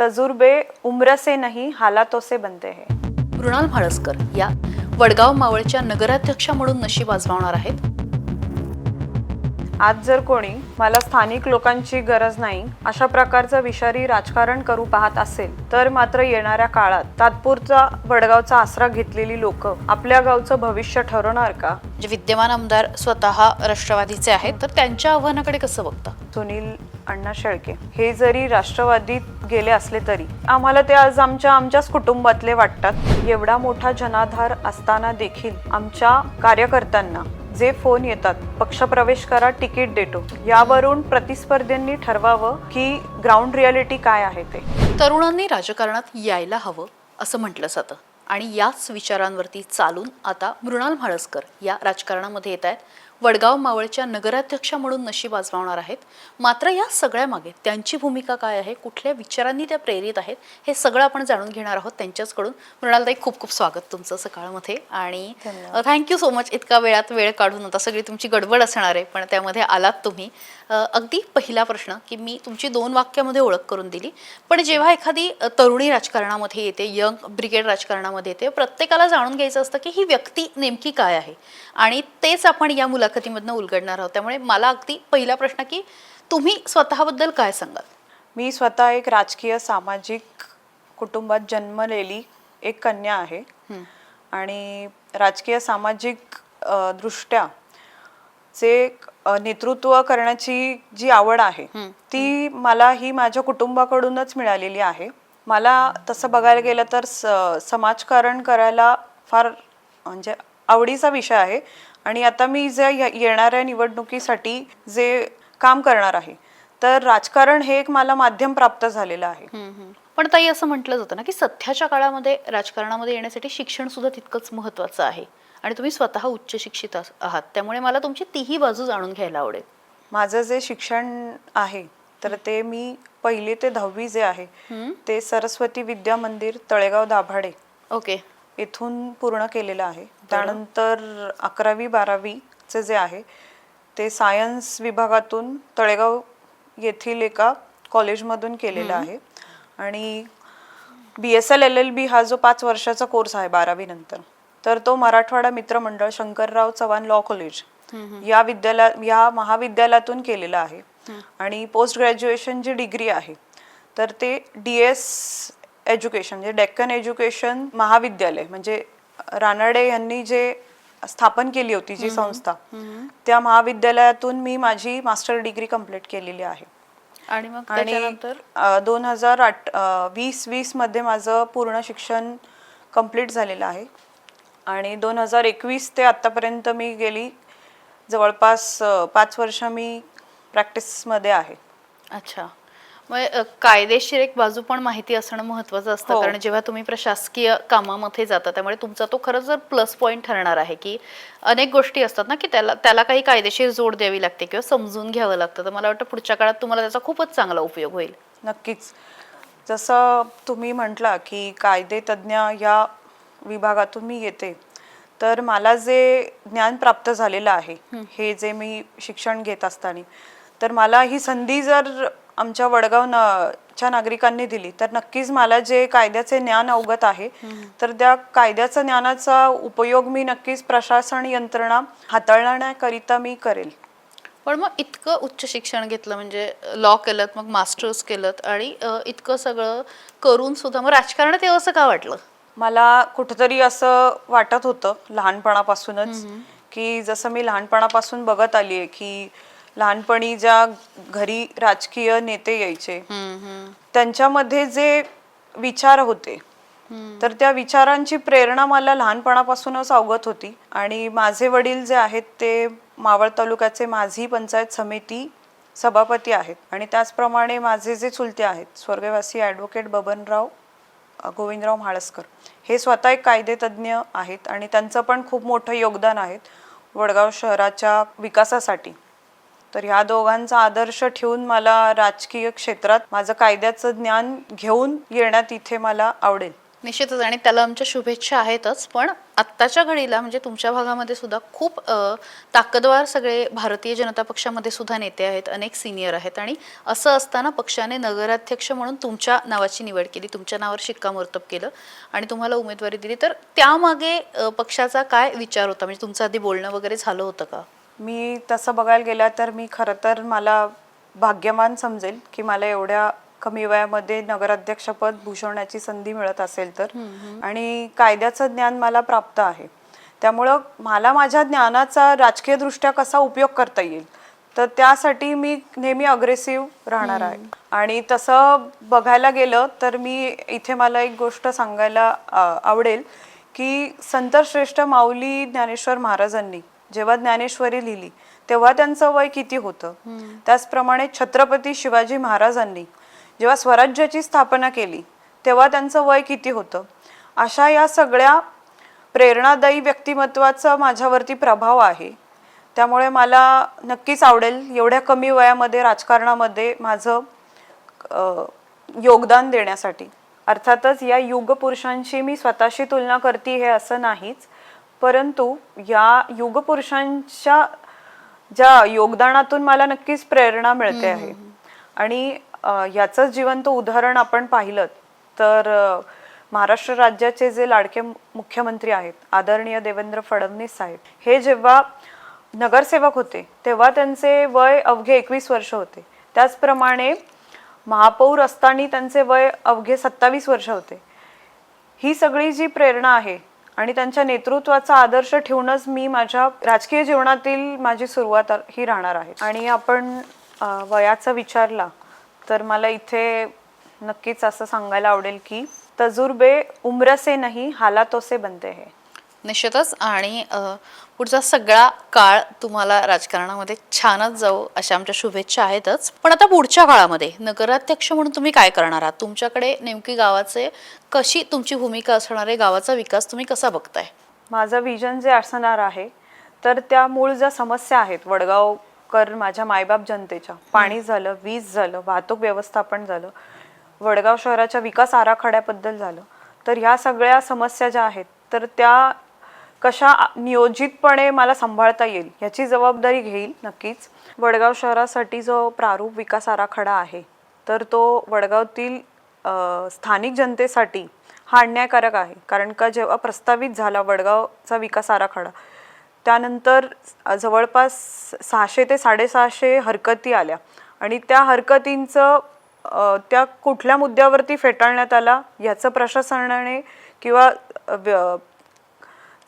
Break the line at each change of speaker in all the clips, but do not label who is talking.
तजुर्बे उम्र से नहीं हालातों से बनते है।
मृणाल म्हाळसकर या वडगाव मावळच्या नगराध्यक्षा म्हणून नशीब आजमावणार आहेत.
आज जर कोणी मला स्थानिक लोकांची गरज नाही अशा प्रकारचं विषारी राजकारण करू पाहत असेल तर मात्र येणाऱ्या काळात तात्पुरता वडगावचा आसरा घेतलेली लोक आपल्या गावचं भविष्य ठरवणार का?
जे विद्यमान आमदार स्वतः राष्ट्रवादीचे आहेत तर त्यांच्या आव्हानाकडे कसं बघता?
सुनील अण्णा शेळके हे जरी राष्ट्रवादीत गेले असले तरी आम्हाला ते आज आमच्या आमच्याच कुटुंबातले वाटतात. एवढा मोठा जनाधार असताना देखील आमच्या कार्यकर्त्यांना जे फोन येतात पक्षप्रवेश करा तिकीट देतो. यावरून प्रतिस्पर्ध्यांनी ठरवावं की ग्राउंड रियालिटी काय आहे ते.
तरुणांनी राजकारणात यायला हवं असं म्हटलं जातं. आणि याच विचारांवरती चालून आता मृणाल म्हाळसकर या राजकारणामध्ये येत आहेत. वडगाव मावळच्या नगराध्यक्षा म्हणून नशीब आजमावणार आहेत. मात्र या सगळ्यामागे त्यांची भूमिका काय आहे? कुठल्या विचारांनी त्या प्रेरित आहेत? हे सगळं आपण जाणून घेणार आहोत त्यांच्याचकडून. मृणालताई खूप खूप स्वागत तुमचं सकाळमध्ये. आणि. थँक्यू सो मच इतका वेळात वेळ काढून आता सगळी तुमची गडबड असणार आहे पण त्यामध्ये आलात तुम्ही. अगदी पहिला प्रश्न की मी तुमची दोन वाक्यामध्ये ओळख करून दिली. पण जेव्हा एखादी तरुणी राजकारणामध्ये येते यंग ब्रिगेड राजकारणामध्ये येते प्रत्येकाला जाणून घ्यायचं असतं की ही व्यक्ती नेमकी काय आहे? आणि तेच आपण या मुलाखतीमधनं उलगडणार आहोत. त्यामुळे मला अगदी पहिला प्रश्न की तुम्ही स्वतःबद्दल काय सांगाल?
मी स्वतः एक राजकीय सामाजिक कुटुंबात जन्मलेली एक कन्या आहे. आणि राजकीय सामाजिक दृष्ट्या जे नेतृत्व करण्याची जी आवड आहे ती मला ही माझ्या कुटुंबाकडूनच मिळालेली आहे. मला तसं बघायला गेलं तर समाजकारण करायला फार म्हणजे आवडीचा विषय आहे. आणि आता मी जे ये- येणाऱ्या निवडणुकीसाठी जे काम करणार आहे तर राजकारण हे एक मला माध्यम प्राप्त झालेलं आहे.
पण ताई असं म्हटलं जातं ना की सध्याच्या काळामध्ये राजकारणामध्ये येण्यासाठी शिक्षण सुद्धा तितकंच महत्वाचं आहे. आणि तुम्ही स्वतः उच्च शिक्षित आहात. त्यामुळे मला तुमची तीही बाजू जाणून घ्यायला आवडेल.
माझं जे शिक्षण आहे तर ते मी पहिली ते दहावी जे आहे ते सरस्वती विद्या मंदिर तळेगाव दाभाडे.
ओके.
येथून पूर्ण केलेलं आहे. त्यानंतर अकरावी बारावीचं जे आहे ते सायन्स विभागातून तळेगाव येथील एका कॉलेजमधून केलेलं आहे. आणि B S L L L B हा जो पाच वर्षाचा कोर्स आहे बारावी नंतर तर तो मराठवाडा मित्रमंडळ शंकरराव चव्हाण लॉ कॉलेज या विद्यालया या महाविद्यालयातून केलेलं आहे. आणि पोस्ट ग्रॅज्युएशन जी डिग्री आहे तर ते डी एस एज्युकेशन म्हणजे डेक्कन एज्युकेशन महाविद्यालय म्हणजे रानडे यांनी जे स्थापन केली होती जी संस्था त्या महाविद्यालयातून मी माझी मास्टर डिग्री कंप्लीट केलेली आहे.
आणि मग
आणि दोन हजार आठ वीस वीसमध्ये माझं पूर्ण शिक्षण कंप्लीट झालेलं आहे. आणि दोन हजार एकवीस ते आत्तापर्यंत मी गेली. जवळपास पाच वर्ष मी प्रॅक्टिसमध्ये आहे.
अच्छा. कायदेशीर एक बाजू पण माहिती असणं महत्वाचं असतं.
हो.
कारण जेव्हा तुम्ही प्रशासकीय कामामध्ये जाता त्यामुळे तुमचा तो खरंच जर प्लस पॉईंट ठरणार आहे की अनेक गोष्टी असतात ना की त्याला त्याला काही कायदेशीर जोड द्यावी लागते किंवा समजून घ्यावं लागतं. तर मला वाटतं पुढच्या काळात तुम्हाला त्याचा खूपच चांगला उपयोग होईल.
नक्कीच. जसं तुम्ही म्हटला की कायदे तज्ज्ञ या विभागातून मी येते तर मला जे ज्ञान प्राप्त झालेलं आहे हे जे मी शिक्षण घेत असताना तर मला ही संधी जर आमच्या वडगाव न च्या नागरिकांनी दिली तर नक्कीच मला जे कायद्याचे ज्ञान अवगत आहे तर त्या कायद्याच्या ज्ञानाचा उपयोग मी नक्कीच प्रशासन यंत्रणा हाताळण्याकरिता मी करेल.
पण मग इतकं उच्च शिक्षण घेतलं म्हणजे लॉ केलं मग मास्टर्स केलं आणि इतकं सगळं करून सुद्धा मग राजकारणात यावं असं का वाटलं?
मला कुठंतरी असं वाटत होतं लहानपणापासूनच की जसं मी लहानपणापासून बघत आली आहे की लहानपणी ज्या घरी राजकीय नेते यायचे त्यांच्यामध्ये जे विचार होते तर त्या विचारांची प्रेरणा मला लहानपणापासूनच अवगत होती. आणि माझे वडील जे आहेत ते मावळ तालुक्याचे माझी पंचायत समिती सभापती आहेत. आणि त्याचप्रमाणे माझे जे चुलते आहेत स्वर्गवासी ॲडव्होकेट बबनराव गोविंदराव म्हाळसकर हे स्वतः एक कायदेतज्ञ आहेत. आणि त्यांचं पण खूप मोठं योगदान आहे वडगाव शहराच्या विकासासाठी. तर ह्या दोघांचा आदर्श ठेवून मला राजकीय क्षेत्रात माझं कायद्याचं ज्ञान घेऊन येण्यात इथे मला आवडेल.
निश्चितच आणि त्याला आमच्या शुभेच्छा आहेतच पण आत्ताच्या घडीला म्हणजे तुमच्या भागामध्ये सुद्धा खूप ताकदवार सगळे भारतीय जनता पक्षामध्ये सुद्धा नेते आहेत अनेक सिनियर आहेत आणि असं असताना पक्षाने नगराध्यक्ष म्हणून तुमच्या नावाची निवड केली तुमच्या नावावर शिक्कामोर्तब केलं आणि तुम्हाला उमेदवारी दिली. तर त्यामागे पक्षाचा काय विचार होता? म्हणजे तुमचं आधी बोलणं वगैरे झालं होतं का?
मी तसं बघायला गेला तर मी खरं तर मला भाग्यवान समजेल की मला एवढ्या कमी वयामध्ये नगराध्यक्षपद भूषवण्याची संधी मिळत असेल तर. आणि कायद्याचं ज्ञान मला प्राप्त आहे. त्यामुळं मला माझ्या ज्ञानाचा राजकीय दृष्ट्या कसा उपयोग करता येईल? तर त्यासाठी मी नेहमी अग्रेसिव्ह राहणार आहे. आणि तसं बघायला गेलं तर मी इथे मला एक गोष्ट सांगायला आवडेल की संतश्रेष्ठ माऊली ज्ञानेश्वर महाराजांनी जेव्हा ज्ञानेश्वरी लिहिली तेव्हा त्यांचं वय किती होतं? त्याचप्रमाणे छत्रपती शिवाजी महाराजांनी जेव्हा स्वराज्याची स्थापना केली तेव्हा त्यांचं वय किती होतं? अशा या सगळ्या प्रेरणादायी व्यक्तिमत्वाचा माझ्यावरती प्रभाव आहे. त्यामुळे मला नक्कीच आवडेल एवढ्या कमी वयामध्ये राजकारणामध्ये माझं योगदान देण्यासाठी. अर्थातच या युगपुरुषांशी मी स्वतःशी तुलना करते हे असं नाहीच. परंतु या युग पुरुषांच्या ज्या योगदानातून मला नक्कीच प्रेरणा मिळते आहे. आणि अ, याचंच जिवंत उदाहरण आपण पाहिलं तर महाराष्ट्र राज्याचे जे लाडके मुख्यमंत्री आहेत आदरणीय देवेंद्र फडणवीस साहेब हे जेव्हा नगरसेवक होते तेव्हा त्यांचे वय अवघे एकवीस वर्ष होते. त्याचप्रमाणे महापौर असताना त्यांचे वय अवघे सत्तावीस वर्ष होते. ही सगळी जी प्रेरणा आहे आणि त्यांच्या नेतृत्वाचा आदर्श ठेवूनच मी माझ्या राजकीय जीवनातील माझी सुरुवात ही राहणार आहे. आणि आपण वयाचा विचारला तर मला इथे नक्कीच असं सांगायला आवडेल की तजुर्बे उमरसे नाही हालातोसे बनते हे.
निश्चितच. आणि पुढचा सगळा काळ तुम्हाला राजकारणामध्ये छानच जाऊ अशा आमच्या शुभेच्छा आहेतच. पण आता पुढच्या काळामध्ये नगराध्यक्ष म्हणून तुम्ही काय करणार आहात? तुमच्याकडे नेमकी गावाचे कशी तुमची भूमिका असणार आहे? गावाचा विकास तुम्ही कसा बघताय?
माझं विजन जे असणार आहे तर त्या मूळ ज्या समस्या आहेत वडगावकर माझ्या मायबाप जनतेच्या पाणी झालं वीज झालं वाहतूक व्यवस्थापन झालं वडगाव शहराच्या विकास आराखड्याबद्दल झालं तर ह्या सगळ्या समस्या ज्या आहेत तर त्या कशा नियोजितपणे मला सांभाळता येईल ह्याची जबाबदारी घेईल नक्कीच. वडगाव शहरासाठी जो प्रारूप विकास आराखडा आहे तर तो वडगावतील स्थानिक जनतेसाठी हा अन्यायकारक आहे. कारण का जेव्हा प्रस्तावित झाला वडगावचा विकास आराखडा त्यानंतर जवळपास सहाशे ते साडेसहाशे हरकती आल्या. आणि त्या हरकतींचं त्या कुठल्या मुद्द्यावरती फेटाळण्यात आला याचं प्रशासनाने किंवा व्य-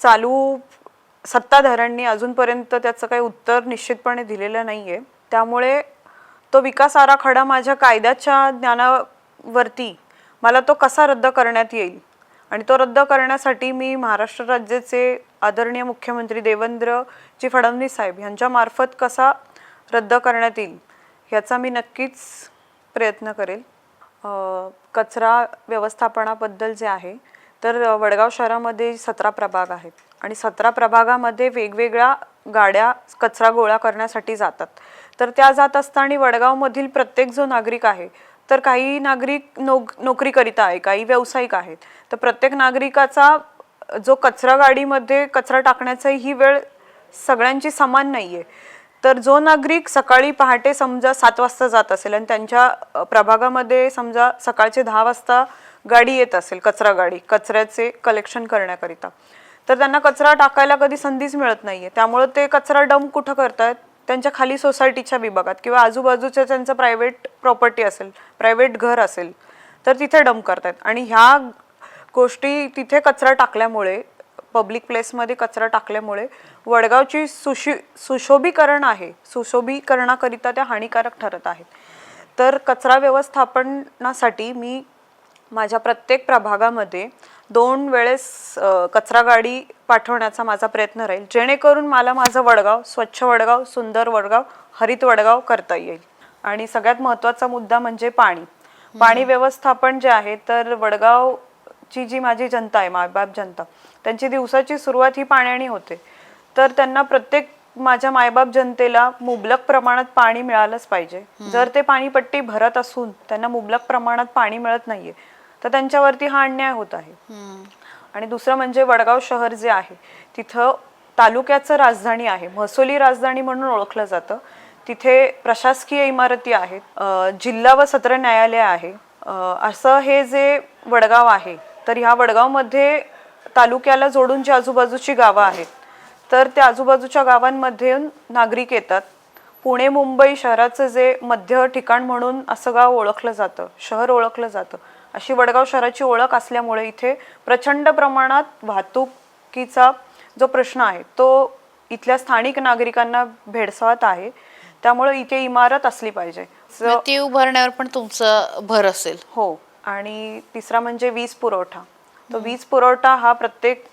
चालू सत्ताधाऱ्यांनी अजूनपर्यंत त्याचं काही उत्तर निश्चितपणे दिलेलं नाही आहे त्यामुळे तो विकास आराखडा माझ्या कायद्याच्या ज्ञानावरती मला तो कसा रद्द करण्यात येईल आणि तो रद्द करण्यासाठी मी महाराष्ट्र राज्याचे आदरणीय मुख्यमंत्री देवेंद्रजी फडणवीस साहेब यांच्यामार्फत कसा रद्द करण्यात येईल ह्याचा मी नक्कीच प्रयत्न करेल. कचरा व्यवस्थापनाबद्दल जे आहे तर वडगाव शहरामध्ये सतरा प्रभाग आहेत आणि सतरा प्रभागामध्ये वेगवेगळ्या गाड्या कचरा गोळा करण्यासाठी जातात. तर त्या जात असताना वडगावमधील प्रत्येक जो नागरिक आहे तर काही नागरिक नोक नोकरी आहे काही व्यावसायिक आहेत. तर प्रत्येक नागरिकाचा जो कचरा गाडीमध्ये कचरा टाकण्याचा ही वेळ सगळ्यांची समान नाही आहे तर जो नागरिक सकाळी पहाटे समजा सात वाजता जात असेल आणि त्यांच्या प्रभागामध्ये समजा सकाळचे दहा वाजता गाडी येत असेल कचरा गाडी कचऱ्याचे कलेक्शन करण्याकरिता तर त्यांना कचरा टाकायला कधी संधीच मिळत नाहीये. त्यामुळे ते कचरा डंप कुठं करतायत? त्यांच्या खाली सोसायटीच्या विभागात किंवा आजूबाजूच्या त्यांचं प्रायव्हेट प्रॉपर्टी असेल प्रायव्हेट घर असेल तर तिथे डंप करतायत. आणि ह्या गोष्टी तिथे कचरा टाकल्यामुळे पब्लिक प्लेसमध्ये कचरा टाकल्यामुळे वडगावची सुशी सुशोभीकरण आहे. सुशोभीकरणाकरिता त्या हानिकारक ठरत आहेत. तर कचरा व्यवस्थापनासाठी मी माझ्या प्रत्येक प्रभागामध्ये दोन वेळेस कचरा गाडी पाठवण्याचा माझा प्रयत्न राहील. जेणेकरून मला माझं वडगाव स्वच्छ वडगाव सुंदर वडगाव हरित वडगाव करता येईल. आणि सगळ्यात महत्त्वाचा मुद्दा म्हणजे पाणी. पाणी व्यवस्थापन जे आहे तर वडगावची जी माझी जनता आहे मायबाप जनता त्यांची दिवसाची सुरुवात ही पाण्याने होते. तर त्यांना प्रत्येक माझ्या मायबाप जनतेला मुबलक प्रमाणात पाणी मिळालंच पाहिजे. जर ते पाणीपट्टी भरत असून त्यांना मुबलक प्रमाणात पाणी मिळत नाहीये तर त्यांच्यावरती हा अन्याय होत आहे. आणि दुसरं म्हणजे वडगाव शहर जे आहे तिथं तालुक्याचं राजधानी आहे. महसुली राजधानी म्हणून ओळखलं जातं. तिथे प्रशासकीय इमारती आहेत. जिल्हा व सत्र न्यायालय आहे. असं हे जे वडगाव आहे तर ह्या वडगावमध्ये तालुक्याला जोडून जी आजूबाजूची गावं आहेत तर त्या आजूबाजूच्या गावांमध्ये नागरिक येतात. पुणे मुंबई शहराचं जे मध्य ठिकाण म्हणून असं गाव ओळखलं जातं शहर ओळखलं जातं. अशी वडगाव शहराची ओळख असल्यामुळे इथे प्रचंड प्रमाणात वाहतुकीचा जो प्रश्न आहे तो इथल्या स्थानिक नागरिकांना भेडसावत आहे. त्यामुळे इथे इमारत असली पाहिजे.
ती उभारण्यावर पण तुमचं भर असेल.
हो. आणि तिसरा म्हणजे वीज पुरवठा. तो वीज पुरवठा हा प्रत्येक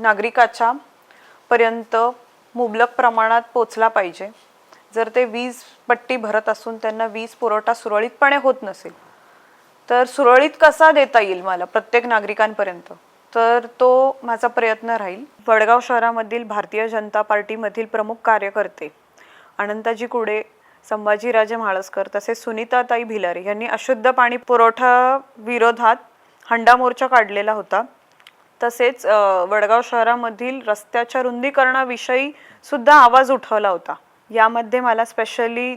नागरिकाच्या पर्यंत मुबलक प्रमाणात पोचला पाहिजे. जर ते वीज पट्टी भरत असून त्यांना वीज पुरवठा सुरळीतपणे होत नसेल तर सुरळीत कसा देता येईल मला प्रत्येक नागरिकांपर्यंत? तर तो माझा प्रयत्न राहील. वडगाव शहरामधील भारतीय जनता पार्टीमधील प्रमुख कार्यकर्ते अनंताजी कुडे संभाजीराजे म्हाळसकर तसेच सुनीताताई भिलारे यांनी अशुद्ध पाणी पुरवठा विरोधात हंडा मोर्चा काढलेला होता. तसेच वडगाव शहरामधील रस्त्याच्या रुंदीकरणाविषयी सुद्धा आवाज उठवला होता. यामध्ये मला स्पेशली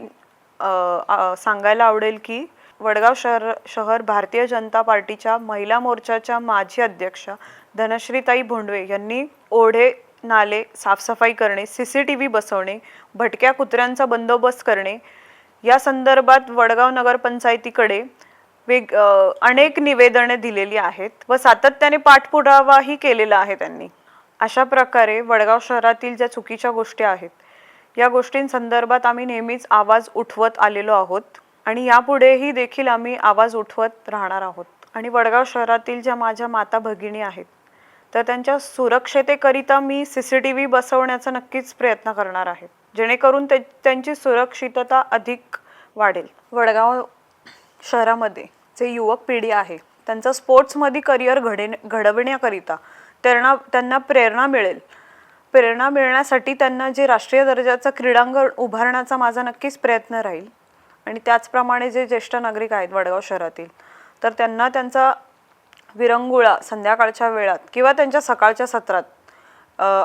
सांगायला आवडेल की वडगाव शहर शहर भारतीय जनता पार्टीच्या महिला मोर्चाच्या माजी अध्यक्षा धनश्रीताई भोंडवे यांनी ओढे नाले साफसफाई करणे सी सी टी व्ही बसवणे भटक्या कुत्र्यांचा बंदोबस्त करणे या संदर्भात वडगाव नगरपंचायतीकडे वेग अनेक निवेदने दिलेली आहेत व सातत्याने पाठपुरावाही केलेला आहे त्यांनी. अशा प्रकारे वडगाव शहरातील ज्या चुकीच्या गोष्टी आहेत या गोष्टींसंदर्भात आम्ही नेहमीच आवाज उठवत आलेलो आहोत आणि यापुढेही देखील आम्ही आवाज उठवत राहणार आहोत. आणि वडगाव शहरातील ज्या माझ्या माता भगिनी आहेत तर त्यांच्या सुरक्षतेकरिता मी सी सी टी व्ही बसवण्याचा नक्कीच प्रयत्न करणार आहे जेणेकरून ते त्यांची सुरक्षितता अधिक वाढेल. वडगाव शहरामध्ये जे युवक पिढी आहे त्यांचं स्पोर्ट्समध्ये करिअर घडे घडविण्याकरिता त्यांना त्यांना प्रेरणा मिळेल. प्रेरणा मिळण्यासाठी त्यांना जे राष्ट्रीय दर्जाचं क्रीडांगण उभारण्याचा माझा नक्कीच प्रयत्न राहील. आणि त्याचप्रमाणे जे ज्येष्ठ नागरिक आहेत वडगाव शहरातील तर त्यांना त्यांचा विरंगुळा संध्याकाळच्या वेळात किंवा त्यांच्या सकाळच्या सत्रात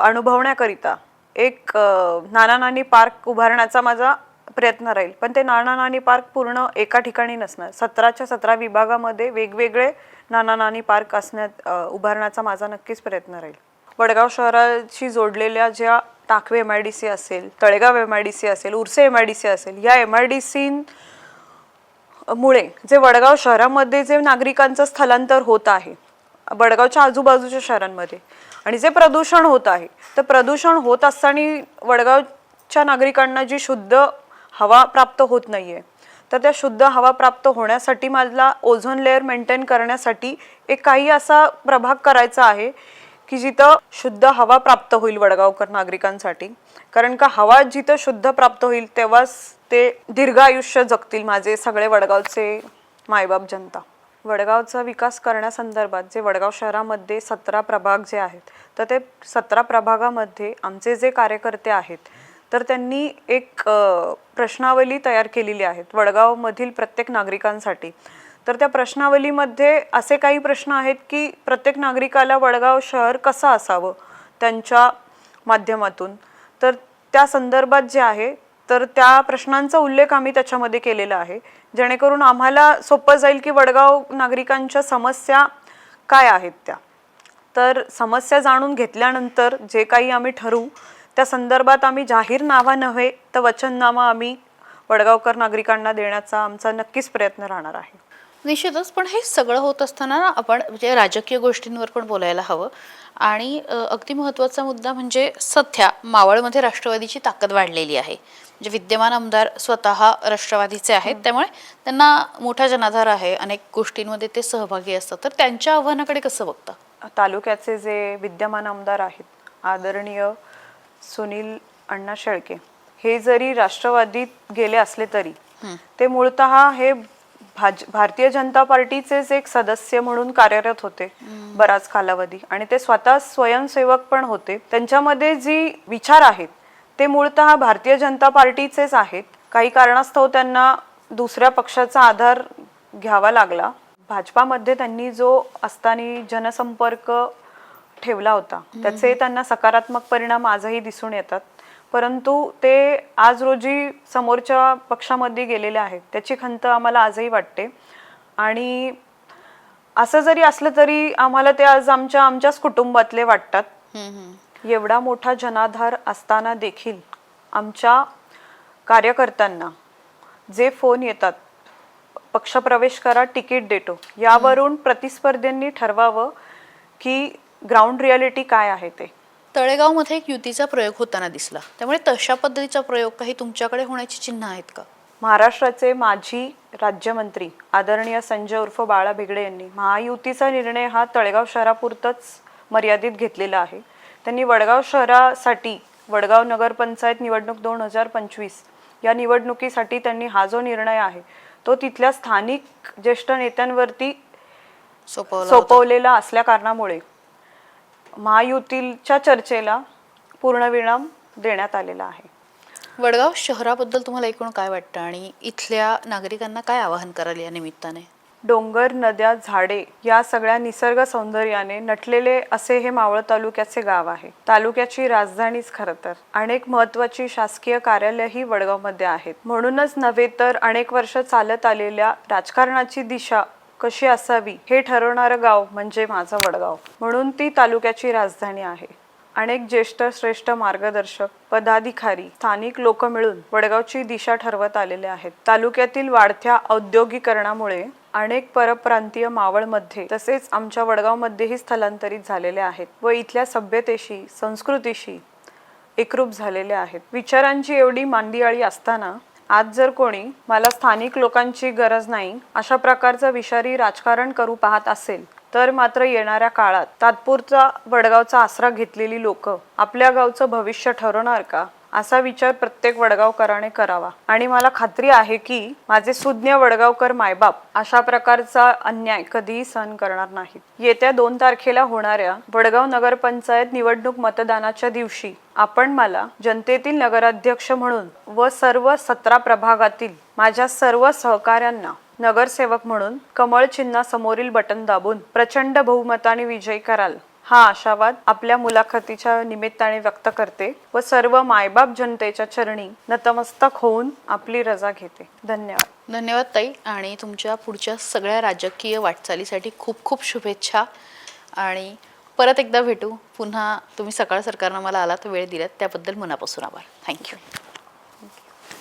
अनुभवण्याकरिता एक नाना नानी पार्क उभारण्याचा माझा प्रयत्न राहील. पण ते नाना नानी पार्क पूर्ण एका ठिकाणी नसणार. सतराच्या सतरा विभागामध्ये वेगवेगळे नाना नानी पार्क असण्यात उभारण्याचा माझा नक्कीच प्रयत्न राहील. वडगाव शहराशी जोडलेल्या ज्या Takwe M I D C असेल Talegaon M I D C असेल Urse M I D C असेल या एम आय डी सी मुळे जे वडगाव शहरामध्ये जे नागरिकांचं स्थलांतर होत आहे वडगावच्या आजूबाजूच्या शहरांमध्ये आणि जे प्रदूषण होत आहे तर प्रदूषण होत असताना वडगावच्या नागरिकांना जी शुद्ध हवा प्राप्त होत नाही आहे तर त्या शुद्ध हवा प्राप्त होण्यासाठी मला ओझोन लेअर मेंटेन करण्यासाठी एक काही असा प्रभाग करायचा आहे की जिथं शुद्ध हवा प्राप्त होईल वडगावकर नागरिकांसाठी. कारण का हवा जिथं शुद्ध प्राप्त होईल तेव्हाच ते दीर्घ आयुष्य जगतील माझे सगळे वडगावचे मायबाप जनता. वडगावचा विकास करण्यासंदर्भात जे वडगाव शहरामध्ये सतरा प्रभाग जे आहेत तर ते सतरा प्रभागामध्ये आमचे जे कार्यकर्ते आहेत तर त्यांनी एक प्रश्नावली तयार केलेली आहेत वडगावमधील प्रत्येक नागरिकांसाठी. तर त्या प्रश्नावलीमध्ये असे काही प्रश्न आहेत की प्रत्येक नागरिकाला वडगाव शहर कसं असावं त्यांच्या माध्यमातून? तर त्या संदर्भात जे आहे तर त्या प्रश्नांचा उल्लेख आम्ही त्याच्यामध्ये केलेला आहे. जेणेकरून आम्हाला सोपं जाईल की वडगाव नागरिकांच्या समस्या काय आहेत त्या. तर समस्या जाणून घेतल्यानंतर जे काही आम्ही ठरवू त्या संदर्भात आम्ही जाहीरनामा नव्हे तर वचननामा आम्ही वडगावकर नागरिकांना देण्याचा आमचा नक्कीच प्रयत्न राहणार आहे.
निश्चितच पण हे सगळं होत असताना ना आपण म्हणजे राजकीय गोष्टींवर पण बोलायला हवं. आणि अगदी महत्त्वाचा मुद्दा म्हणजे सध्या मावळमध्ये राष्ट्रवादीची ताकद वाढलेली आहे. म्हणजे विद्यमान आमदार स्वतः राष्ट्रवादीचे आहेत त्यामुळे त्यांना मोठा जनाधार आहे अनेक गोष्टींमध्ये ते सहभागी असतात. तर त्यांच्या आव्हानाकडे कसं बघता?
तालुक्याचे जे विद्यमान आमदार आहेत आदरणीय सुनील अण्णा शेळके. हे जरी राष्ट्रवादीत गेले असले तरी ते मूळतः हे भाज भारतीय जनता पार्टीचेच एक सदस्य म्हणून कार्यरत होते बराच कालावधी. आणि ते स्वतः स्वयंसेवक पण होते. त्यांच्यामध्ये जी विचार आहेत ते मूळतः भारतीय जनता पार्टीचेच आहेत. काही कारणास्तव त्यांना दुसऱ्या पक्षाचा आधार घ्यावा लागला. भाजपामध्ये त्यांनी जो असताना जनसंपर्क ठेवला होता. त्याचे त्यांना सकारात्मक परिणाम आजही दिसून येतात. परंतु ते आज रोजी समोरच्या पक्षामध्ये गेलेले आहेत. त्याची खंत आम्हाला आजही वाटते. आणि असं जरी असलं तरी आम्हाला ते आज आमच्या आमच्याच कुटुंबातले वाटतात. एवढा मोठा जनाधार असताना देखील आमच्या कार्यकर्त्यांना जे फोन येतात पक्षप्रवेश करा तिकीट देतो यावरून प्रतिस्पर्ध्यांनी ठरवावं की ग्राउंड रियालिटी काय आहे ते?
तळेगावमध्ये एक युतीचा प्रयोग होताना दिसला. त्यामुळे तशा पद्धतीचा प्रयोग काही तुमच्याकडे होण्याची चिन्ह आहेत का?
महाराष्ट्राचे माजी राज्यमंत्री आदरणीय संजय उर्फ बाळा भिगडे यांनी महायुतीचा निर्णय हा तळेगाव शहरापुरतच मर्यादित घेतलेला आहे. त्यांनी वडगाव शहरासाठी वडगाव नगरपंचायत निवडणूक दोन हजार पंचवीस या निवडणुकीसाठी त्यांनी हा जो निर्णय आहे तो तिथल्या स्थानिक ज्येष्ठ नेत्यांवरती. सोपवलेला असल्या कारणामुळे महायुतीच्या चर्चेला पूर्णविराम देण्यात आलेला आहे.
वडगाव शहराबद्दल तुम्हाला एकूण काय वाटतं? आणि इथल्या नागरिकांना काय आवाहन कराल या निमित्ताने?
डोंगर नद्या झाडे या सगळ्या निसर्ग सौंदर्याने नटलेले असे हे मावळ तालुक्याचे गाव आहे. तालुक्याची राजधानीच खरं तर. अनेक महत्वाची शासकीय कार्यालयही वडगावमध्ये आहेत. म्हणूनच नव्हे तर अनेक वर्ष चालत आलेल्या राजकारणाची दिशा कशी असावी हे ठरवणारं गाव म्हणजे माझं वडगाव. म्हणून ती तालुक्याची राजधानी आहे. अनेक ज्येष्ठ श्रेष्ठ मार्गदर्शक पदाधिकारी स्थानिक लोक मिळून वडगावची दिशा ठरवत आलेले आहेत. तालुक्यातील वाढत्या औद्योगिकरणामुळे अनेक परप्रांतीय मावळमध्ये तसेच आमच्या वडगावमध्येही स्थलांतरित झालेले आहेत व इथल्या सभ्यतेशी संस्कृतीशी एकरूप झालेले आहेत. विचारांची एवढी मांदियाळी असताना आज जर कोणी मला स्थानिक लोकांची गरज नाही अशा प्रकारचं विषारी राजकारण करू पाहत असेल तर मात्र येणाऱ्या काळात तात्पुरता वडगावचा आसरा घेतलेली लोक आपल्या गावचं भविष्य ठरवणार का? असा विचार प्रत्येक वडगावकराने करावा. आणि मला खात्री आहे की माझे सुज्ञ वडगावकर मायबाप अशा प्रकारचा अन्याय कधीही सहन करणार नाहीत. येत्या दोन तारखेला होणाऱ्या वडगाव नगरपंचायत निवडणूक मतदानाच्या दिवशी आपण मला जनतेतील नगराध्यक्ष म्हणून व सर्व सतरा प्रभागातील माझ्या सर्व सहकाऱ्यांना नगरसेवक म्हणून कमळ चिन्हासमोरील बटन दाबून प्रचंड बहुमताने विजयी कराल. हा आशावाद आपल्या मुलाखतीच्या निमित्ताने व्यक्त करते व सर्व मायबाप जनतेच्या चरणी नतमस्तक होऊन आपली रजा घेते. धन्यवाद.
धन्यवाद ताई आणि तुमच्या पुढच्या सगळ्या राजकीय वाटचालीसाठी खूप खूप शुभेच्छा. आणि परत एकदा भेटू. पुन्हा तुम्ही सकाळ सरकारनं मला आलात वेळ दिलात त्याबद्दल मनापासून आभार. थँक्यू